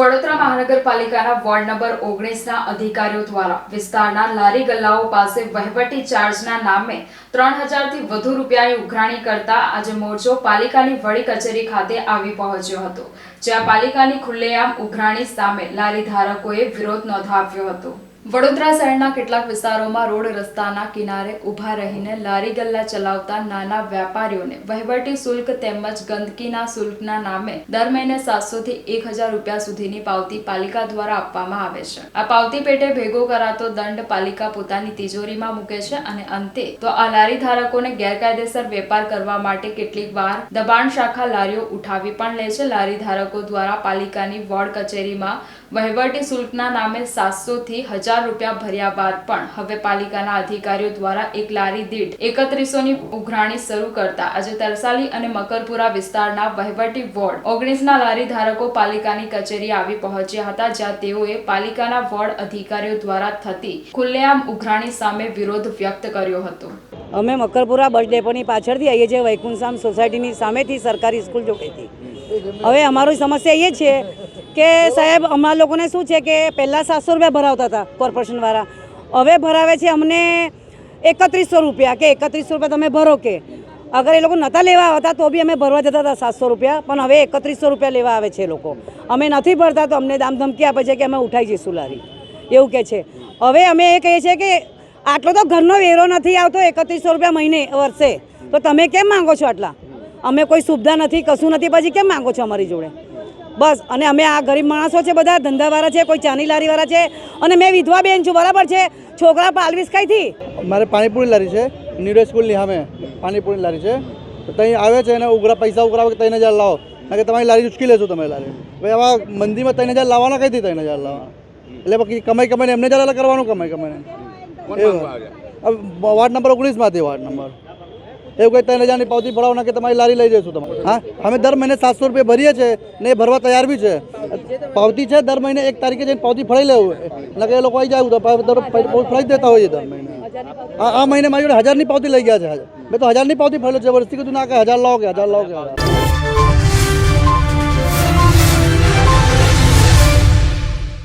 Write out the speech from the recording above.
વડોદરા મહાનગરપાલિકાના ward number ઓગણીસના અધિકારીઓ દ્વારા વિસ્તારના લારી ગલ્લાઓ પાસે વહીવટી ચાર્જના નામે ત્રણ હજારથી વધુ રૂપિયાની ઉઘરાણી કરતા આજે મોરચો પાલિકાની વડી કચેરી ખાતે આવી પહોંચ્યો હતો, જ્યાં પાલિકાની ખુલ્લેઆમ ઉઘરાણી સામે લારી ધારકોએ વિરોધ નોંધાવ્યો હતો. વડોદરા શહેરના કેટલાક વિસ્તારોમાં રોડ રસ્તાના કિનારે ઊભા રહીને લારી ગલ્લા ચલાવતા નાના વેપારીઓને વહીવટી શુલ્ક તેમજ ગંદકીના શુલ્કના નામે દર મહિને સાતસો થી એક હજાર રૂપિયા સુધીની પાવતી પાલિકા દ્વારા આપવામાં આવે છે. આ પાવતી પેટે ભેગો કરાતો દંડ પાલિકા પોતાની તિજોરીમાં મૂકે છે અને અંતે તો આ લારી ધારકોને ગેરકાયદેસર વેપાર કરવા માટે કેટલીક વાર દબાણ શાખા લારીઓ ઉઠાવી પણ લે છે. લારી ધારકો દ્વારા પાલિકાની વોર્ડ કચેરીમાં વહીવટી શુલ્કના નામે સાતસો થી હજાર રૂપિયા ભર્યા બાદ પણ હવે પાલિકાના અધિકારીઓ દ્વારા એક લારી દીઠ એકત્રીસોની ઉઘરાણી શરૂ કરતા આજે તરસાલી અને મકરપુરા વિસ્તારના વહીવટી વોર્ડ ઓગણીસના લારી ધારકો પાલિકાની કચેરી આવી પહોંચ્યા હતા, જ્યાં તેઓએ પાલિકાના વોર્ડ અધિકારીઓ દ્વારા થતી ખુલ્લેઆમ ઉઘરાણી સામે વિરોધ વ્યક્ત કર્યો હતો. અમે મકરપુરા બસ ડેપોની પાછળથી આવીએ છીએ વૈકુંઠધામ સોસાયટીની સામેથી સરકારી સ્કૂલ જોડેથી હવે અમારી સમસ્યા એ છે કે સાહેબ, અમારા લોકોને શું છે કે પહેલાં સાતસો રૂપિયા ભરાવતા હતા કોર્પોરેશનવાળા. હવે ભરાવે છે અમને એકત્રીસો રૂપિયા કે એકત્રીસો રૂપિયા તમે ભરો કે. અગર એ લોકો નહોતા લેવા આવતા તો બી અમે ભરવા જતા હતા સાતસો રૂપિયા, પણ હવે એકત્રીસો રૂપિયા લેવા આવે છે લોકો. અમે નથી ભરતા તો અમને દામ ધમકી આપે છે કે અમે ઉઠાઈ જઈશું લારી. એવું કે છે. હવે અમે એ કહીએ છીએ કે આટલો તો ઘરનો વેરો નથી આવતો એકત્રીસો રૂપિયા મહિને વર્ષે. તો તમે કેમ માંગો છો આટલા? અમે કોઈ સુવિધા નથી, કશું નથી, પછી કેમ માંગો છો અમારી જોડે? બસ અને અમે આ ગરીબ માણસો છે બધા ધંધાવાળા છે કોઈ ચાની લારીવાળા છે અને મેં વિધવા બેન છું બરાબર છે? છોકરા પાલવીસ કઈથી? મારે પાણીપુરી લારી છે નીડો સ્કૂલની સામે પાણીપુરી લારી છે. તો ત્યાં આવે છે અને ઉઘરા પૈસા ઉઘરાવે કે ત્રણ હજાર લાવો. કારણ કે તમારી લારી ઉચકી લેશો તમે લારી. ભાઈ આવા મંદીમાં ત્રણ હજાર લાવવાના કઈથી ત્રણ હજાર લાવવાના? એટલે પછી કમાઈ કમાઈને એમને જરા કરવાનું કમાઈ કમાઈને. વોર્ડ નંબર ઓગણીસમાંથી વોર્ડ નંબર. એવું કંઈ ત્રણ હજારની પાવતી ભરાવના કે તમારી લારી લઈ જઈશું તમારે હા? અમે દર મહિને સાતસો રૂપિયા ભરીએ છીએ ને ભરવા તૈયાર બી છે. પાવતી છે દર મહિને એક તારીખે જઈને પાવતી ફરાઈ લેવું. એટલે એ લોકો આવી જાય તો ફરાઈ દેતા હોઈએ દર મહિને. આ મહિને મારી જોડે હજારની પાવતી લઈ ગયા છે. મેં તો હજારની પાવતી ફરેલો વર્ષથી કીધું ના કે હજાર લાવો કે હજાર લાવો કે